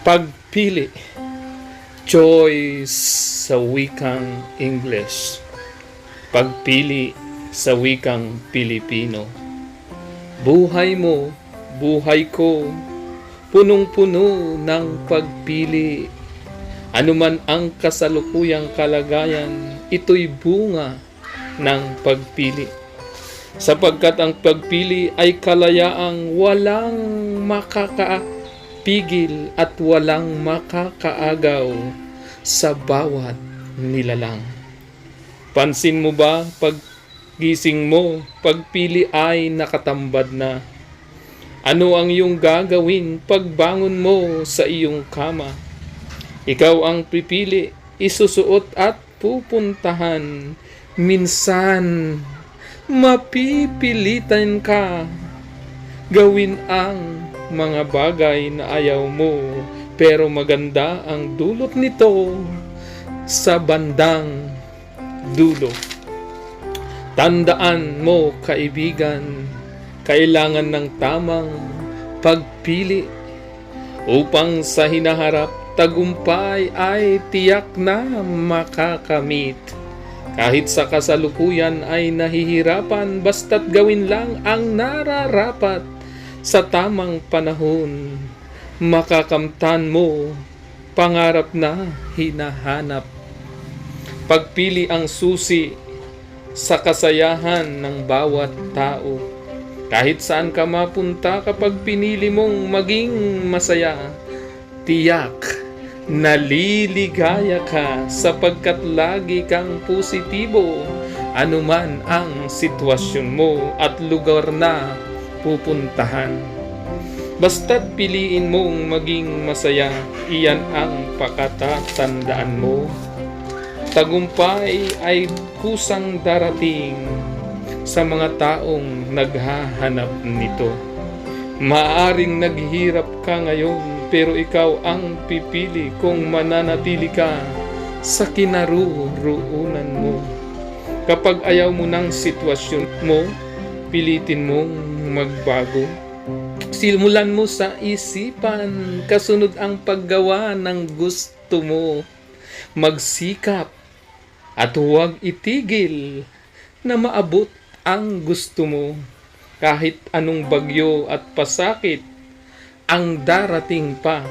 Pagpili. Choice sa wikang English. Pagpili sa wikang Pilipino. Buhay mo, buhay ko, punong-puno ng pagpili. Anuman ang kasalukuyang kalagayan, ito'y bunga ng pagpili. Sapagkat ang pagpili ay kalayaang walang makakapigil at walang makakaagaw sa bawat nilalang. Pansin mo ba pag gising mo, pagpili ay nakatambad na. Ano ang iyong gagawin pagbangon mo sa iyong kama? Ikaw ang pipili, isusuot at pupuntahan. Minsan, mapipilitan ka gawin ang mga bagay na ayaw mo pero maganda ang dulot nito sa bandang dulo. Tandaan mo, kaibigan, kailangan ng tamang pagpili upang sa hinaharap tagumpay ay tiyak na makakamit. Kahit sa kasalukuyan ay nahihirapan basta't gawin lang ang nararapat sa tamang panahon. Makakamtan mo pangarap na hinahanap. Pagpili ang susi sa kasayahan ng bawat tao. Kahit saan ka mapunta kapag pinili mong maging masaya, tiyak naliligaya ka sapagkat lagi kang positibo anuman ang sitwasyon mo at lugar na pupuntahan. Basta't piliin mong maging masaya, iyan ang pakatatandaan mo. Tagumpay ay kusang darating sa mga taong naghahanap nito. Maaring naghihirap ka ngayon pero ikaw ang pipili kung mananatili ka sa kinaruruunan mo. Kapag ayaw mo ng sitwasyon mo, pilitin mong magbago. Simulan mo sa isipan, kasunod ang paggawa ng gusto mo. Magsikap at huwag itigil na maabot ang gusto mo. Kahit anong bagyo at pasakit ang darating pa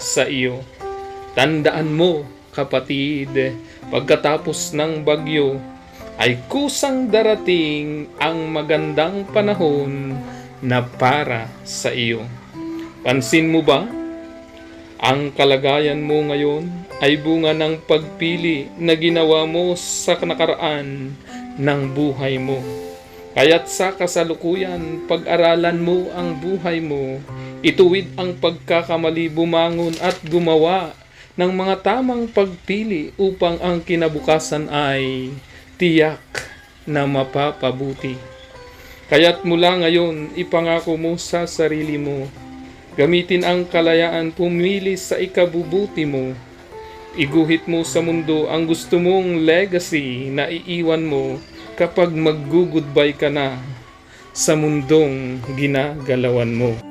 sa iyo. Tandaan mo, kapatid, pagkatapos ng bagyo ay kusang darating ang magandang panahon na para sa iyo. Pansin mo ba? Ang kalagayan mo ngayon ay bunga ng pagpili na ginawa mo sa nakaraan ng buhay mo. Kaya't sa kasalukuyan, pag-aralan mo ang buhay mo, ituwid ang pagkakamali bumangon at gumawa ng mga tamang pagpili upang ang kinabukasan ay tiyak na mapapabuti. Kaya't mula ngayon, ipangako mo sa sarili mo, gamitin ang kalayaan pumili sa ikabubuti mo. Iguhit mo sa mundo ang gusto mong legacy na iiwan mo kapag mag-goodbye ka na sa mundong ginagalawan mo.